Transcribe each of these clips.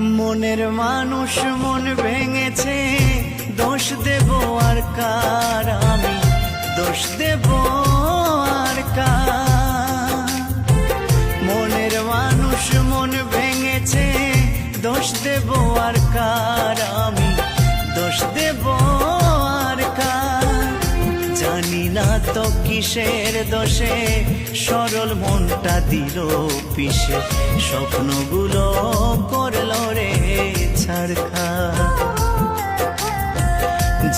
মনের মানুষ মন ভেঙেছে। দোষ দেব আর কার আমি? দোষ দেব আর মনের মানুষ মন ভেঙেছে। দোষ দেব আর কার আমি? দোষ দেব আর কার? জানি না তো কিসের দোষে। সরল মনটা দিল পিসে। স্বপ্নগুলো করল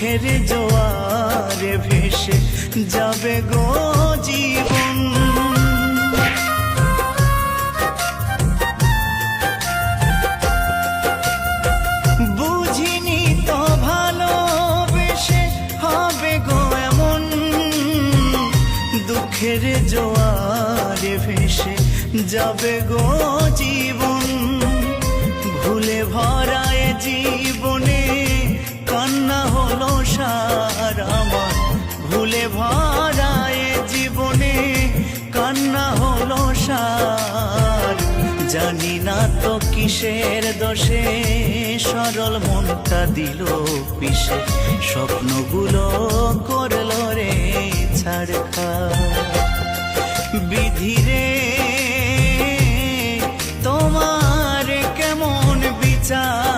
দুঃখের জোয়ারে ভেসে যাবে গো জীবন। বুঝিনি তো ভালোবেসে হবে গো দুঃখের জোয়ারে ভেসে যাবে গো জীবন। ভুলে ভরায় জীবনে কান্না হলো কিসের দোষে সরল মনটা দিল পিসে। স্বপ্নগুলো করল রে ছাড়খা। বিধিরে তোমার কেমন বিচার?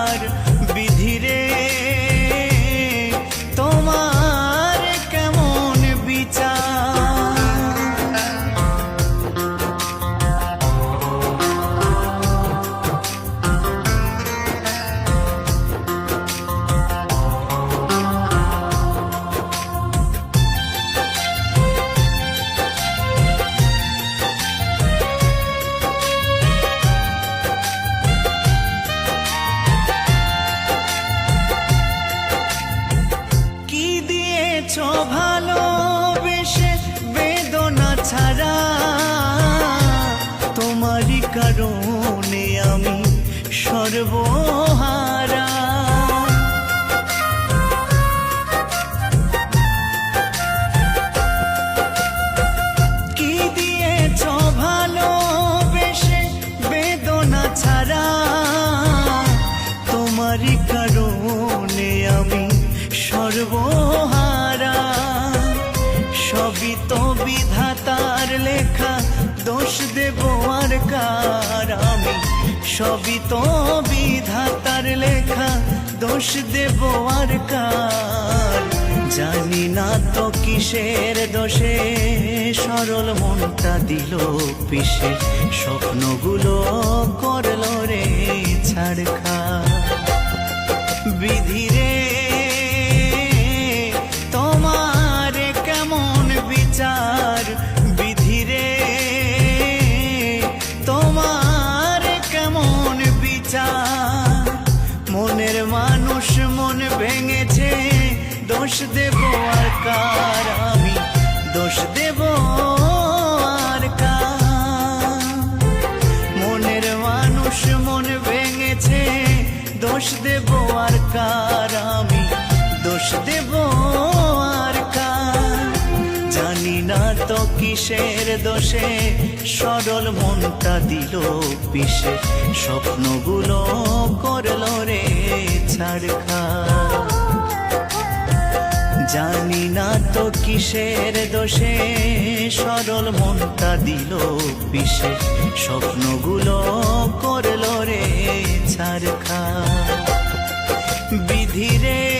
ছাড়া তোমারই কারণে আমি সর্বহারা। ভালোবেসে বেদনা ছাড়া? তোমারই কারণে আমি সর্বহারা। লেখা, দোষ দেব আর কার আমি? সবই তো বিধাতার লেখা, দোষ দেব আর কার? জানি না তো কিসের দোষে, সরল মনটা দিল পিসে, স্বপ্নগুলো করল রে ছাড়খা। দোষ দেব আর কার আমি? দোষ দেব আর কার? মনের মানুষ মন ভেঙেছে, দোষ দেব আর কার আমি? দোষ দেব আর কার? জানি না তো কিসের দোষে, সরল মনটা দিল পিসে। স্বপ্নগুলো করল রে ছাড়খা। জানি না তো কিসের দোষে। সরল মনটা দিল পিসে স্বপ্নগুলো করল রে ছাড়খা বিধিরে